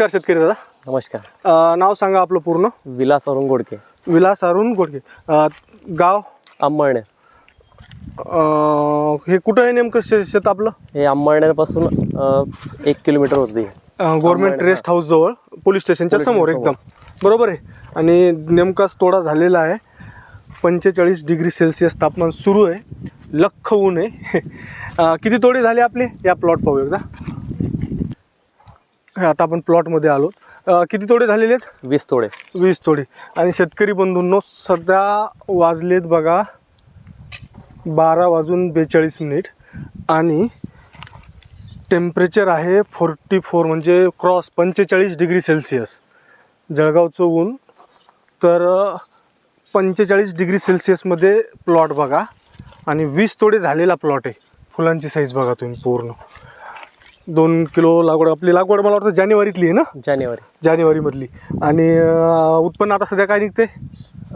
नमस्कार शेतकरी दादा. नमस्कार. अ, नाव सांगा आपलं पूर्ण. विलास अरुण गोडके. विलास अरुण गोडके. अ, गाव? अ, हे कुठं आहे नेमकं शे शेत आपलं? हे अ, एक किलोमीटर होती गव्हर्नमेंट रेस्ट हाऊस जवळ पोलीस स्टेशनच्या समोर एकदम. बरोबर आहे. आणि नेमकाच तोडा झालेला आहे. पंचेचाळीस डिग्री सेल्सिअस तापमान सुरू आहे. लख ऊन आहे. अ, किती तोडे झाले आपले? या प्लॉट पाहू एकदा. आता आपण प्लॉटमध्ये आलो. अ, किती तोडे झालेले आहेत? वीस तोडे. वीस तोडे. आणि शेतकरी बंधूंनो सध्या वाजलेत बघा बारा वाजून बेचाळीस मिनिट. आणि टेम्परेचर आहे फोर्टी फोर म्हणजे क्रॉस पंचेचाळीस डिग्री सेल्सिअस जळगावचं ऊन. तर पंचेचाळीस डिग्री सेल्सिअसमध्ये प्लॉट बघा. आणि वीस तोडे झालेला प्लॉट आहे. फुलांची साईज बघा तुम्ही पूर्ण. दोन किलो लागवड आपली लागवड मला वाटतं जानेवारीतली आहे ना? जानेवारी. जानेवारीमधली. आणि अं, उत्पन्न आता सध्या काय निघते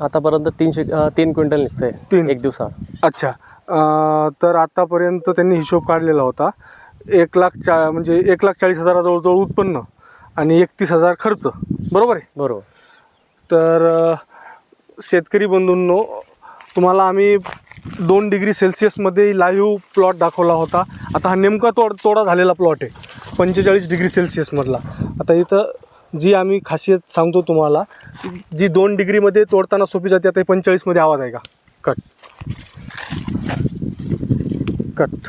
आतापर्यंत तीनशे अ, तीन क्विंटल निघतंय तीन. एक दिवसात अच्छा. अं, तर आतापर्यंत त्यांनी हिशोब काढलेला होता. एक लाख चा म्हणजे एक लाख चाळीस हजाराजवळ उत्पन्न आणि एकतीस हजार खर्च. बरोबर आहे? बरोबर. तर अं, शेतकरी बंधूंनो तुम्हाला आम्ही दोन डिग्री सेल्सिअसमध्ये लाईव्ह प्लॉट दाखवला होता. आता हा नेमका तोड तोडा झालेला प्लॉट आहे. पंचेचाळीस डिग्री सेल्सिअसमधला आता इथं जी आम्ही खासियत सांगतो तुम्हाला जी दोन डिग्रीमध्ये तोडताना सोपी जाते आता पंचेचाळीसमध्ये आवाज आहे का? कट कट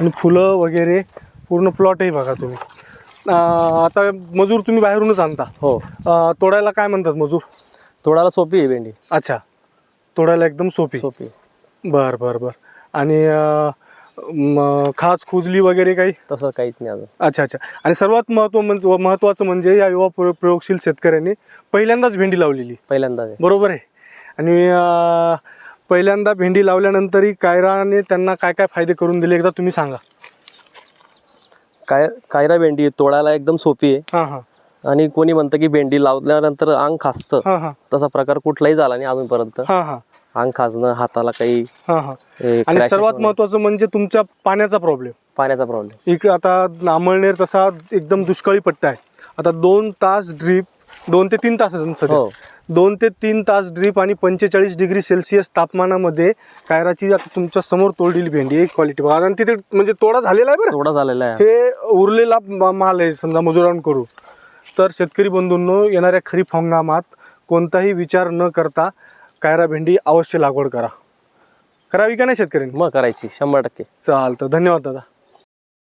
आणि फुलं वगैरे पूर्ण प्लॉटही बघा तुम्ही. आता मजूर तुम्ही बाहेरूनच आणता. हो. तोडायला काय म्हणतात मजूर? तोडायला सोपी आहे भेंडी. अच्छा. तोडायला एकदम सोपी. सोपी. आहे. बर बर बर. आणि अं, म, खाज खुजली वगैरे काही? तसं काहीच नाही अजून. अच्छा अच्छा. आणि सर्वात महत्त्व म्हणजे महत्त्वाचं म्हणजे या युवा प्रयो- प्रयोगशील शेतकऱ्यांनी पहिल्यांदाच भेंडी लावलेली. पहिल्यांदा आहे. बरोबर आहे. आणि अं, पहिल्यांदा भेंडी लावल्यानंतरही कायराने त्यांना काय काय फायदे करून दिले एकदा तुम्ही सांगा. काय कायरा भेंडी आहे, तोडायला एकदम सोपी आहे. हां हां. आणि कोणी म्हणतं की भेंडी लावल्यानंतर अंग खासतं. हां हां. तसा प्रकार कुठलाही झाला नाही अजूनपर्यंत. हां हां. अंग खाजणं हाताला काही हां हां. आणि सर्वात होणं, महत्त्वाचं म्हणजे तुमच्या पाण्याचा प्रॉब्लेम पाण्याचा प्रॉब्लेम इकडे आता नामळनेर तसा एकदम दुष्काळी पट्टा आहे. आता दोन तास ड्रीप दोन ते तीन तास हो. दोन ते तीन तास ड्रीप आणि पंचेचाळीस डिग्री सेल्सिअस तापमानामध्ये कायराची आता तुमच्यासमोर तोडलेली भेंडी एक क्वालिटी बघा. आणि तिथे म्हणजे तोडा झालेला आहे बरं. तोडा झालेला आहे. हे उरलेला माल आहे समजा मजुरांकडून. तर शेतकरी बंधूंनो येणाऱ्या खरीप हंगामात कोणताही विचार न करता कायरा भेंडी अवश्य लागवड करा. करावी का नाही शेतकऱ्यांनी? मग करायची शंभर टक्के. चालतं. धन्यवाद दादा.